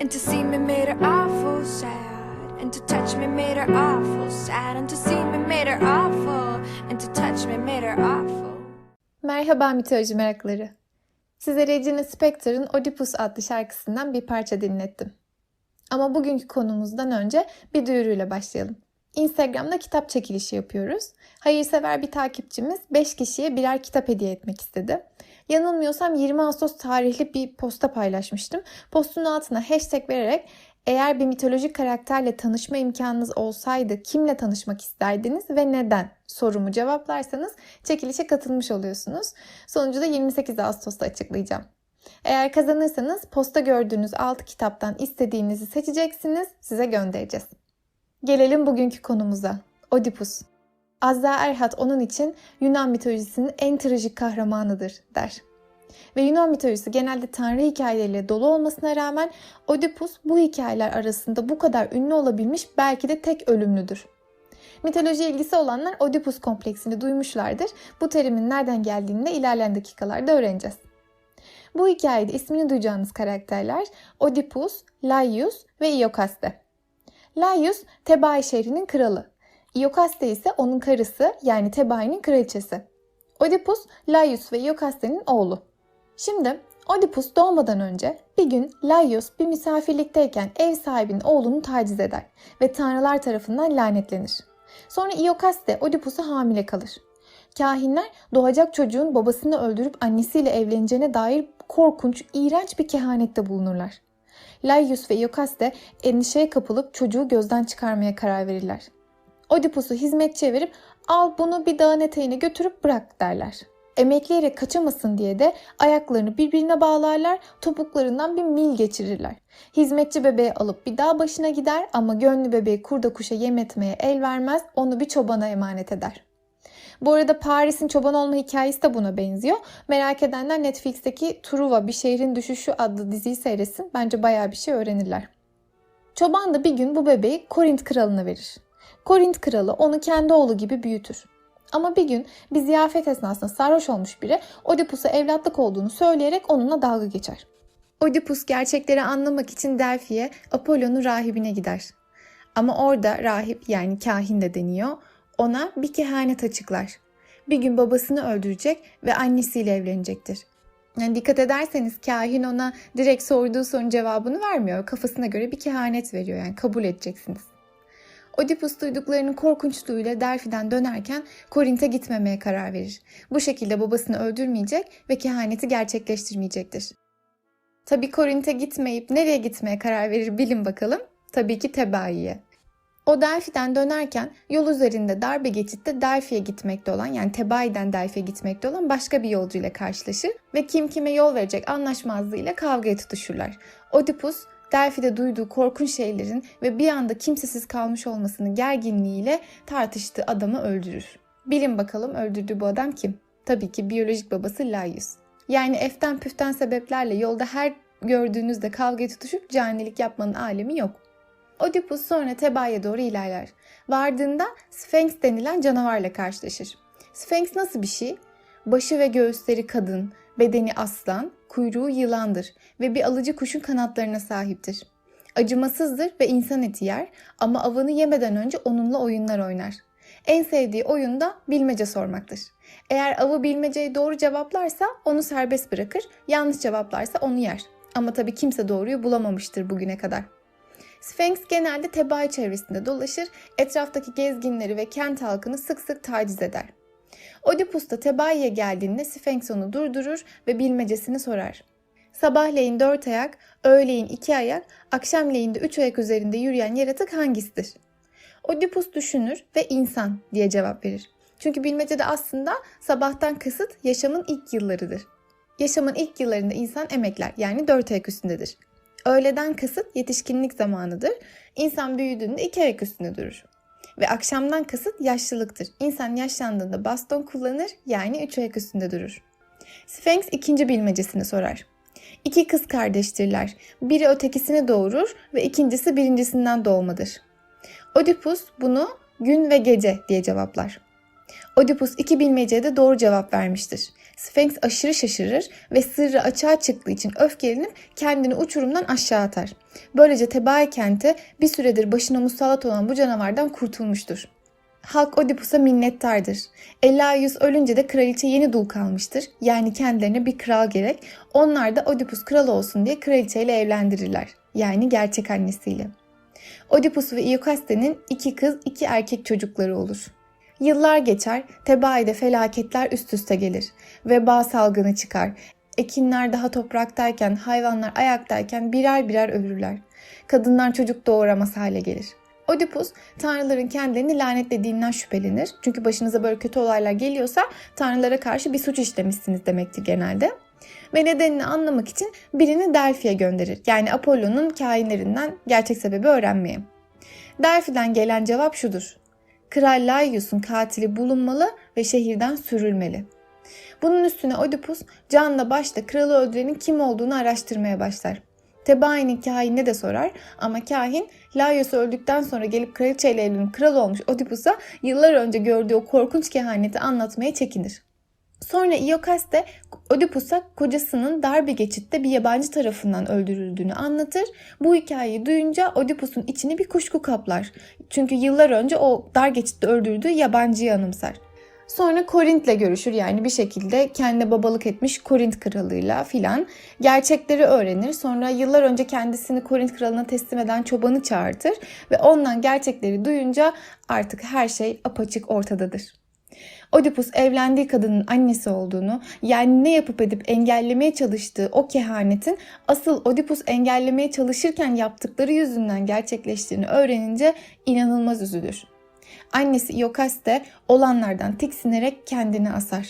And to see me made her awful sad. And to touch me made her awful sad. And to see me made her awful. And to touch me made her awful. Merhaba mitoloji merakları. Size Regina Spektor'ın Oedipus adlı şarkısından bir parça dinlettim. Ama bugünkü konumuzdan önce bir duyuruyla başlayalım. Instagram'da kitap çekilişi yapıyoruz. Hayırsever bir takipçimiz 5 kişiye birer kitap hediye etmek istedi. Yanılmıyorsam 20 Ağustos tarihli bir posta paylaşmıştım. Postun altına hashtag vererek eğer bir mitolojik karakterle tanışma imkanınız olsaydı kimle tanışmak isterdiniz ve neden sorumu cevaplarsanız çekilişe katılmış oluyorsunuz. Sonucu da 28 Ağustos'ta açıklayacağım. Eğer kazanırsanız posta gördüğünüz 6 kitaptan istediğinizi seçeceksiniz, size göndereceğiz. Gelelim bugünkü konumuza. Oedipus. Azza Erhat onun için Yunan mitolojisinin en trajik kahramanıdır der. Ve Yunan mitolojisi genelde tanrı hikayeleriyle dolu olmasına rağmen Oedipus bu hikayeler arasında bu kadar ünlü olabilmiş belki de tek ölümlüdür. Mitoloji ilgisi olanlar Oedipus kompleksini duymuşlardır. Bu terimin nereden geldiğini de ilerleyen dakikalarda öğreneceğiz. Bu hikayede ismini duyacağınız karakterler Oedipus, Laius ve Iokaste. Laius Tebai şehrinin kralı. Iokaste ise onun karısı yani Tebai'nin kraliçesi. Oedipus, Laius ve Iokaste'nin oğlu. Şimdi Oedipus doğmadan önce bir gün Laius bir misafirlikteyken ev sahibinin oğlunu taciz eder ve tanrılar tarafından lanetlenir. Sonra Iokaste Oedipus'a hamile kalır. Kahinler doğacak çocuğun babasını öldürüp annesiyle evleneceğine dair korkunç, iğrenç bir kehanette bulunurlar. Laius ve Iokaste endişeye kapılıp çocuğu gözden çıkarmaya karar verirler. Oedipus'u hizmetçiye verip al bunu bir dağın eteğine götürüp bırak derler. Emekleyerek kaçamasın diye de ayaklarını birbirine bağlarlar, topuklarından bir mil geçirirler. Hizmetçi bebeği alıp bir dağ başına gider ama gönlü bebeği kurda kuşa yem etmeye el vermez, onu bir çobana emanet eder. Bu arada Paris'in çoban olma hikayesi de buna benziyor. Merak edenler Netflix'teki Truva Bir Şehrin Düşüşü adlı diziyi seyretsin. Bence bayağı bir şey öğrenirler. Çoban da bir gün bu bebeği Korint kralına verir. Korint kralı onu kendi oğlu gibi büyütür. Ama bir gün bir ziyafet esnasında sarhoş olmuş biri Oedipus'a evlatlık olduğunu söyleyerek onunla dalga geçer. Oedipus gerçekleri anlamak için Delphi'ye Apollo'nun rahibine gider. Ama orada rahip yani kahin de deniyor ona bir kehanet açıklar. Bir gün babasını öldürecek ve annesiyle evlenecektir. Yani dikkat ederseniz kahin ona direkt sorduğu sorunun cevabını vermiyor. Kafasına göre bir kehanet veriyor yani kabul edeceksiniz. Oedipus duyduklarının korkunçluğuyla Delphi'den dönerken Korint'e gitmemeye karar verir. Bu şekilde babasını öldürmeyecek ve kehaneti gerçekleştirmeyecektir. Tabi Korint'e gitmeyip nereye gitmeye karar verir bilin bakalım. Tabii ki Tebai'ye. O Delphi'den dönerken yol üzerinde darbe geçitte Delphi'ye gitmekte olan yani Tebai'den Delphi'ye gitmekte olan başka bir yolcu ile karşılaşır ve kim kime yol verecek anlaşmazlığıyla kavgaya tutuşurlar. Oedipus Delphi'de duyduğu korkunç şeylerin ve bir anda kimsesiz kalmış olmasının gerginliğiyle tartıştığı adamı öldürür. Bilin bakalım öldürdüğü bu adam kim? Tabii ki biyolojik babası Laius. Yani eften püften sebeplerle yolda her gördüğünüzde kavgaya tutuşup canilik yapmanın alemi yok. Oedipus sonra Tebai'ye doğru ilerler. Vardığında Sphinx denilen canavarla karşılaşır. Sphinx nasıl bir şey? Başı ve göğüsleri kadın, bedeni aslan, kuyruğu yılandır ve bir alıcı kuşun kanatlarına sahiptir. Acımasızdır ve insan eti yer ama avını yemeden önce onunla oyunlar oynar. En sevdiği oyun da bilmece sormaktır. Eğer avı bilmeceyi doğru cevaplarsa onu serbest bırakır, yanlış cevaplarsa onu yer. Ama tabii kimse doğruyu bulamamıştır bugüne kadar. Sphinx genelde Tebai çevresinde dolaşır, etraftaki gezginleri ve kent halkını sık sık taciz eder. Oedipus da Tebai'ye geldiğinde Sphinx onu durdurur ve bilmecesini sorar. Sabahleyin dört ayak, öğleyin iki ayak, akşamleyin de üç ayak üzerinde yürüyen yaratık hangisidir? Oedipus düşünür ve insan diye cevap verir. Çünkü bilmecede aslında sabahtan kasıt yaşamın ilk yıllarıdır. Yaşamın ilk yıllarında insan emekler yani dört ayak üstündedir. Öğleden kasıt yetişkinlik zamanıdır. İnsan büyüdüğünde iki ayak üstünde durur. Ve akşamdan kasıt yaşlılıktır. İnsan yaşlandığında baston kullanır yani üç ayak üstünde durur. Sphinx ikinci bilmecesini sorar. İki kız kardeştirler. Biri ötekisini doğurur ve ikincisi birincisinden doğmadır. Oedipus bunu gün ve gece diye cevaplar. Oedipus iki bilmeceye de doğru cevap vermiştir. Sphinx aşırı şaşırır ve sırrı açığa çıktığı için öfkelenip kendini uçurumdan aşağı atar. Böylece Tebai kenti bir süredir başına musallat olan bu canavardan kurtulmuştur. Halk Oedipus'a minnettardır. Elaius ölünce de kraliçe yeni dul kalmıştır. Yani kendilerine bir kral gerek. Onlar da Oedipus kral olsun diye kraliçeyle evlendirirler. Yani gerçek annesiyle. Oedipus ve Iokaste'nin iki kız iki erkek çocukları olur. Yıllar geçer, Tebai'de felaketler üst üste gelir. Veba salgını çıkar. Ekinler daha topraktayken, hayvanlar ayaktayken birer birer ölürler. Kadınlar çocuk doğuramaz hale gelir. Oedipus, tanrıların kendilerini lanetlediğinden şüphelenir. Çünkü başınıza böyle kötü olaylar geliyorsa tanrılara karşı bir suç işlemişsiniz demektir genelde. Ve nedenini anlamak için birini Delphi'ye gönderir. Yani Apollo'nun kainlerinden gerçek sebebi öğrenmeye. Delphi'den gelen cevap şudur. Kral Laius'un katili bulunmalı ve şehirden sürülmeli. Bunun üstüne Oedipus canla başla kralı öldürenin kim olduğunu araştırmaya başlar. Tebai'nin kahinine de sorar ama kahin Laius öldükten sonra gelip kraliçeyle evlenip kral olmuş Oedipus'a yıllar önce gördüğü o korkunç kehaneti anlatmaya çekinir. Sonra Iokaste Oedipus'a kocasının dar bir geçitte bir yabancı tarafından öldürüldüğünü anlatır. Bu hikayeyi duyunca Oedipus'un içini bir kuşku kaplar. Çünkü yıllar önce o dar geçitte öldürdüğü yabancıyı anımsar. Sonra Korint'le görüşür yani bir şekilde kendi babalık etmiş Korint kralıyla filan. Gerçekleri öğrenir. Sonra yıllar önce kendisini Korint kralına teslim eden çobanı çağırtır ve ondan gerçekleri duyunca artık her şey apaçık ortadadır. Oedipus evlendiği kadının annesi olduğunu, yani ne yapıp edip engellemeye çalıştığı o kehanetin asıl Oedipus engellemeye çalışırken yaptıkları yüzünden gerçekleştiğini öğrenince inanılmaz üzülür. Annesi Iokaste olanlardan tiksinerek kendini asar.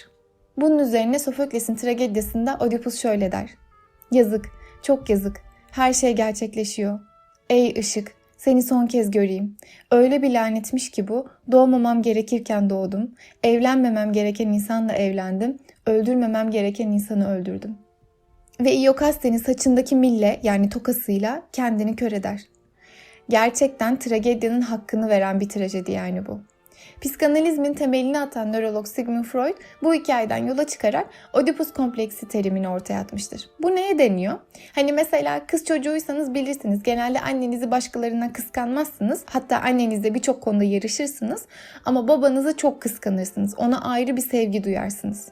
Bunun üzerine Sofokles'in tragedyasında Oedipus şöyle der. Yazık, çok yazık. Her şey gerçekleşiyor. Ey ışık, seni son kez göreyim. Öyle bir lanetmiş ki bu. Doğmamam gerekirken doğdum. Evlenmemem gereken insanla evlendim. Öldürmemem gereken insanı öldürdüm. Ve Iokaste'nin saçındaki mille yani tokasıyla kendini kör eder. Gerçekten tragedyanın hakkını veren bir trajedi yani bu. Psikanalizmin temelini atan nörolog Sigmund Freud bu hikayeden yola çıkarak Oedipus kompleksi terimini ortaya atmıştır. Bu neye deniyor? Hani mesela kız çocuğuysanız bilirsiniz. Genelde annenizi başkalarından kıskanmazsınız. Hatta annenizle birçok konuda yarışırsınız. Ama babanızı çok kıskanırsınız. Ona ayrı bir sevgi duyarsınız.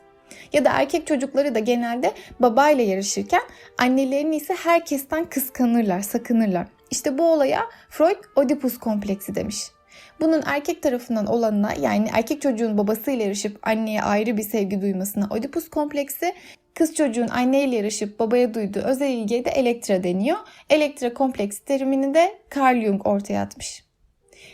Ya da erkek çocukları da genelde babayla yarışırken annelerini ise herkesten kıskanırlar, sakınırlar. İşte bu olaya Freud Oedipus kompleksi demiş. Bunun erkek tarafından olanına yani erkek çocuğun babasıyla yarışıp anneye ayrı bir sevgi duymasına Oedipus kompleksi, kız çocuğun anneyle yarışıp babaya duyduğu özel ilgiye de Elektra deniyor. Elektra kompleksi terimini de Carl Jung ortaya atmış.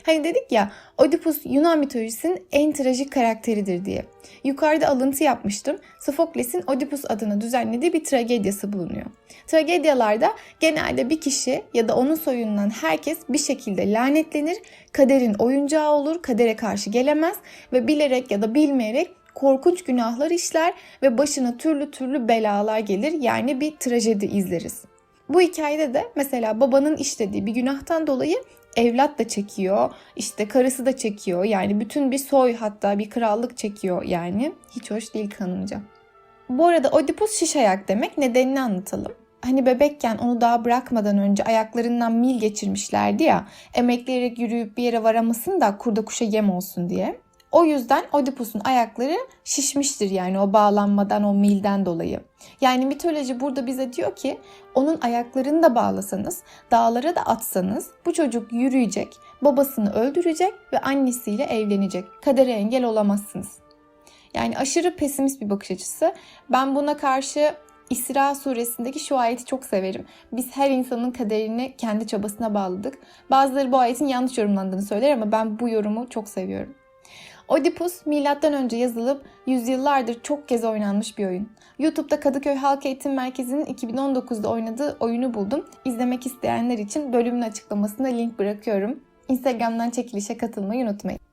Hani dedik ya Oedipus Yunan mitolojisinin en trajik karakteridir diye. Yukarıda alıntı yapmıştım. Sofokles'in Oedipus adına düzenlediği bir tragedyası bulunuyor. Tragedyalarda genelde bir kişi ya da onun soyundan herkes bir şekilde lanetlenir, kaderin oyuncağı olur, kadere karşı gelemez ve bilerek ya da bilmeyerek korkunç günahlar işler ve başına türlü türlü belalar gelir yani bir trajedi izleriz. Bu hikayede de mesela babanın işlediği bir günahtan dolayı evlat da çekiyor, işte karısı da çekiyor. Yani bütün bir soy hatta bir krallık çekiyor yani. Hiç hoş değil kanımca. Bu arada Oedipus şiş ayak demek. Nedenini anlatalım. Hani bebekken onu daha bırakmadan önce ayaklarından mil geçirmişlerdi ya. Emekleyerek yürüyüp bir yere varamasın da kurda kuşa yem olsun diye. O yüzden Oedipus'un ayakları şişmiştir yani o bağlanmadan, o milden dolayı. Yani mitoloji burada bize diyor ki onun ayaklarını da bağlasanız, dağlara da atsanız bu çocuk yürüyecek, babasını öldürecek ve annesiyle evlenecek. Kadere engel olamazsınız. Yani aşırı pesimist bir bakış açısı. Ben buna karşı İsra suresindeki şu ayeti çok severim. Biz her insanın kaderini kendi çabasına bağladık. Bazıları bu ayetin yanlış yorumlandığını söyler ama ben bu yorumu çok seviyorum. Oedipus milattan önce yazılıp yüzyıllardır çok kez oynanmış bir oyun. YouTube'da Kadıköy Halk Eğitim Merkezi'nin 2019'da oynadığı oyunu buldum. İzlemek isteyenler için bölümün açıklamasına link bırakıyorum. Instagram'dan çekilişe katılmayı unutmayın.